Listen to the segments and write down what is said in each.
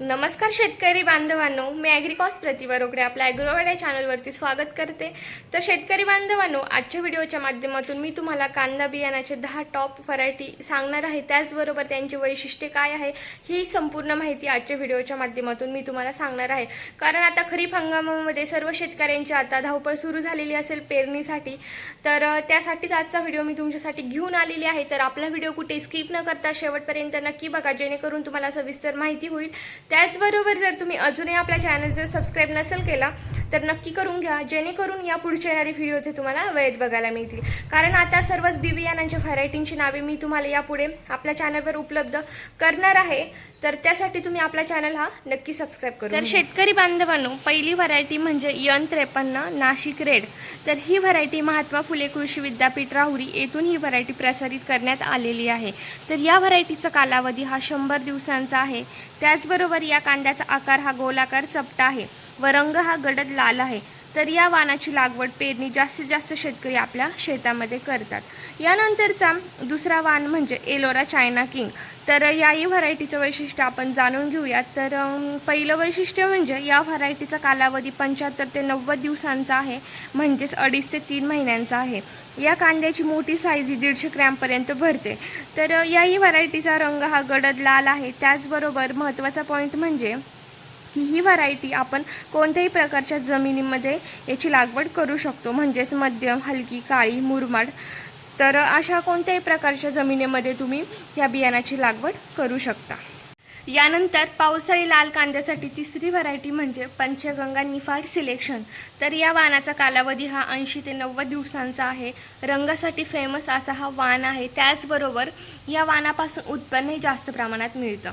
नमस्कार शेतकरी बांधवांनो मी ॲग्रिकॉस प्रतिभा रोकडे आपल्या ॲग्रोवाड्या चॅनलवरती स्वागत करते. तर शेतकरी बांधवांनो आजच्या व्हिडिओच्या माध्यमातून मी तुम्हाला कांदा बियाण्याचे दहा टॉप व्हरायटी सांगणार आहे. त्याचबरोबर त्यांची वैशिष्ट्ये काय आहे ही संपूर्ण माहिती आजच्या व्हिडिओच्या माध्यमातून मी तुम्हाला सांगणार आहे. कारण आता खरीप हंगामामध्ये सर्व शेतकऱ्यांची आता धावपळ सुरू झालेली असेल पेरणीसाठी तर त्यासाठीच आजचा व्हिडिओ मी तुमच्यासाठी घेऊन आलेली आहे. तर आपला व्हिडिओ कुठे स्किप न करता शेवटपर्यंत नक्की बघा जेणेकरून तुम्हाला सविस्तर माहिती होईल. त्याचबरोबर जर तुम्ही अजूनही आपल्या चॅनल जर सबस्क्राईब नसेल केला तर नक्की करून घ्या जेणेकरून या पुढचे येणारे व्हिडिओचे तुम्हाला वेळेत बघायला मिळतील. कारण आता सर्वच बी बियाणांच्या व्हरायटींची नावे मी तुम्हाला यापुढे आपल्या चॅनलवर उपलब्ध करणार आहे. तर त्यासाठी तुम्ही आपला चॅनल हा नक्की सबस्क्राईब करा तर शेतकरी बांधवांनो पहिली व्हरायटी म्हणजे यन त्रेपन्न नाशिक रेड. तर ही व्हरायटी महात्मा फुले कृषी विद्यापीठ राहुरी येथून ही व्हरायटी प्रसारित करण्यात आलेली आहे. तर या व्हरायटीचा कालावधी हा शंभर दिवसांचा आहे. त्याचबरोबर या कांद्याचा आकार हा गोलाकार चपटा आहे. व रंग हा गडद लाल आहे. तर या वाणाची लागवड पेरणी जास्तीत जास्त शेतकरी आपल्या शेतामध्ये करतात. यानंतरचा दुसरा वाण म्हणजे एलोरा चायना किंग. तर याही व्हरायटीचं वैशिष्ट्य आपण जाणून घेऊयात. तर पहिलं वैशिष्ट्य म्हणजे या व्हरायटीचा कालावधी पंच्याहत्तर ते नव्वद दिवसांचा आहे. म्हणजेच अडीच ते तीन महिन्यांचा आहे. या कांद्याची मोठी साईज ही दीडशे ग्रॅमपर्यंत भरते. तर याही व्हरायटीचा रंग हा गडद लाल आहे. त्याचबरोबर महत्त्वाचा पॉईंट म्हणजे की ही व्हरायटी आपण कोणत्याही प्रकारच्या जमिनीमध्ये याची लागवड करू शकतो. म्हणजेच मध्यम हलकी काळी मुरमाड. तर अशा कोणत्याही प्रकारच्या जमिनीमध्ये तुम्ही या बियाणाची लागवड करू शकता. यानंतर पावसाळी लाल कांद्यासाठी तिसरी व्हरायटी म्हणजे पंचगंगा निफाड सिलेक्शन तर या वाणाचा कालावधी हा ऐंशी ते नव्वद दिवसांचा आहे. रंगासाठी फेमस असा हा वाण आहे. त्याचबरोबर या वाणापासून उत्पन्नही जास्त प्रमाणात मिळतं.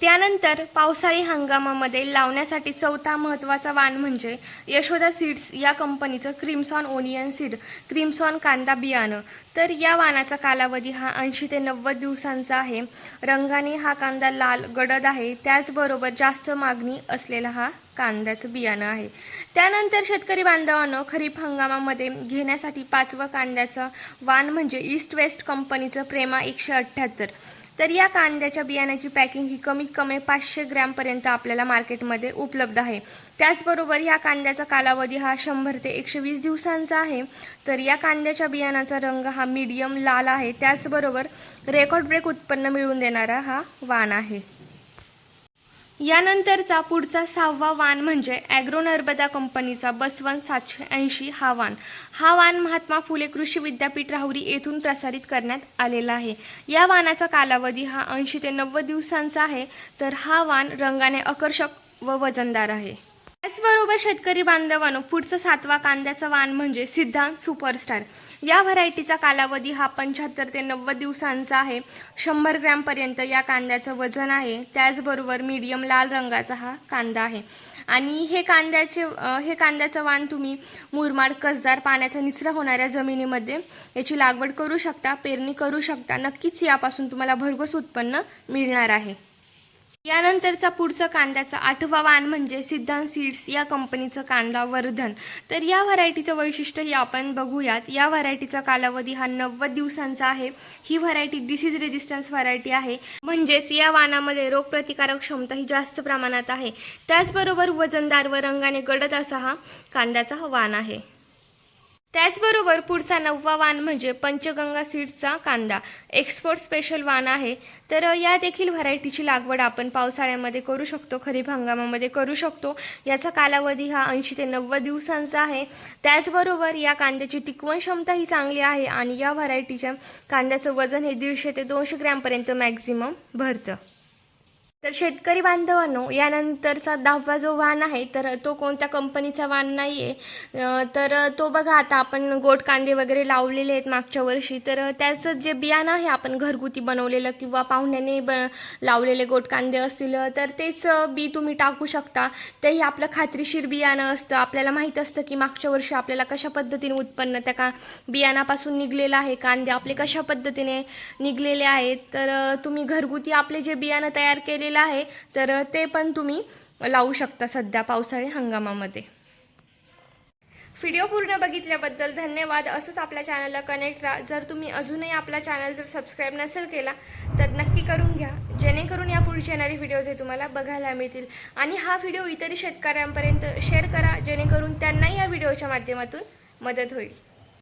त्यानंतर पावसाळी हंगामामध्ये लावण्यासाठी चौथा महत्त्वाचा वाण म्हणजे यशोदा सीड्स या कंपनीचं क्रिम्सॉन ओनियन सीड क्रिम्सॉन कांदा बियाणं. तर या वाणाचा कालावधी हा ऐंशी ते नव्वद दिवसांचा आहे. रंगाने हा कांदा लाल गडद आहे. त्याचबरोबर जास्त मागणी असलेला हा कांद्याचं बियाणं आहे. त्यानंतर शेतकरी बांधवानं खरीप हंगामामध्ये घेण्यासाठी पाचवं कांद्याचं वाण म्हणजे ईस्ट वेस्ट कंपनीचं प्रेमा एकशे अठ्ठ्याहत्तर तर या कांद्याच्या बियाण्याची पॅकिंग ही कमीत कमी पाचशे ग्रॅमपर्यंत आपल्याला मार्केटमध्ये उपलब्ध आहे. त्याचबरोबर या कांद्याचा कालावधी हा शंभर ते एकशे वीस दिवसांचा आहे. तर या कांद्याच्या बियाणाचा रंग हा मीडियम लाल आहे. त्याचबरोबर रेकॉर्ड ब्रेक उत्पन्न मिळवून देणारा हा वाण आहे. यानंतरचा पुढचा सहावा वाण म्हणजे ॲग्रो नर्मदा कंपनीचा बसवन सातशे ऐंशी हा वाण हा वाण महात्मा फुले कृषी विद्यापीठ राहुरी येथून प्रसारित करण्यात आलेला आहे. या वाणाचा कालावधी हा ऐंशी ते नव्वद दिवसांचा आहे. तर हा वाण रंगाने आकर्षक व वजनदार आहे. त्याचबरोबर शेतकरी बांधवांनो पुढचा सातवा कांद्याचा वाण म्हणजे सिद्धांत सुपरस्टार. या व्हरायटीचा कालावधी हा पंच्याहत्तर ते नव्वद दिवसांचा आहे. शंभर ग्रॅमपर्यंत या कांद्याचं वजन आहे. त्याचबरोबर मीडियम लाल रंगाचा हा कांदा आहे. आणि हे कांद्याचे हे कांद्याचं वाण तुम्ही मुरमाड कसदार पाण्याचा निचरा होणाऱ्या जमिनीमध्ये याची लागवड करू शकता पेरणी करू शकता. नक्कीच यापासून तुम्हाला भरघोस उत्पन्न मिळणार आहे. यानंतरचा पुढचा कांद्याचा आठवा वाण म्हणजे सिद्धांत सीड्स या कंपनीचं कांदा वर्धन. तर या व्हरायटीचं वैशिष्ट्यही आपण बघूयात. या व्हरायटीचा कालावधी हा नव्वद दिवसांचा आहे. ही व्हरायटी डिसीज रेजिस्टन्स व्हरायटी आहे. म्हणजेच या वाणामध्ये रोगप्रतिकारक क्षमता ही जास्त प्रमाणात आहे. त्याचबरोबर वजनदार व रंगाने गडद असा हा कांद्याचा वाण आहे. त्याचबरोबर पुढचा नववा वाण म्हणजे पंचगंगा सीड्सचा कांदा. एक्सपोर्ट स्पेशल वाण आहे. तर या देखील व्हरायटीची लागवड आपण पावसाळ्यामध्ये करू शकतो खरीप हंगामामध्ये करू शकतो. याचा कालावधी हा ऐंशी ते नव्वद दिवसांचा आहे. त्याचबरोबर या कांद्याची टिकवण क्षमता ही चांगली आहे आणि या व्हरायटीच्या कांद्याचं वजन हे दीडशे ते दोनशे ग्रॅमपर्यंत मॅक्झिमम भरतं. तर शेतकरी बांधवांनो यानंतरचा दहावा जो वाण आहे तर तो कोणत्या कंपनीचा वाण नाही आहे तर तो बघा आता आपण गोट कांदे वगैरे लावलेले आहेत मागच्या वर्षी. तर त्याचं जे बियाणं आहे आपण घरगुती बनवलेलं किंवा पाहुण्याने ब लावलेले गोट कांदे असतील तर तेच बी तुम्ही टाकू शकता. तेही आपलं खात्रीशीर बियाणं असतं. आपल्याला माहीत असतं की मागच्या वर्षी आपल्याला कशा पद्धतीने उत्पन्न त्या का बियाणापासून निघलेलं आहे कांदे आपले कशा पद्धतीने निघलेले आहेत. तर तुम्ही घरगुती आपले जे बियाणं तयार केले केलेलं आहे तर ते पण तुम्ही लावू शकता सध्या पावसाळी हंगामामध्ये. व्हिडिओ पूर्ण बघितल्याबद्दल धन्यवाद. असंच आपल्या चॅनलला कनेक्ट राहा. जर तुम्ही अजूनही आपला चॅनल जर सबस्क्राईब नसेल केला तर नक्की करून घ्या. जेणेकरून या पुढचे येणारे व्हिडिओज हे तुम्हाला बघायला मिळतील. आणि हा व्हिडिओ इतरही शेतकऱ्यांपर्यंत शेअर करा जेणेकरून त्यांनाही या व्हिडिओच्या माध्यमातून मदत होईल.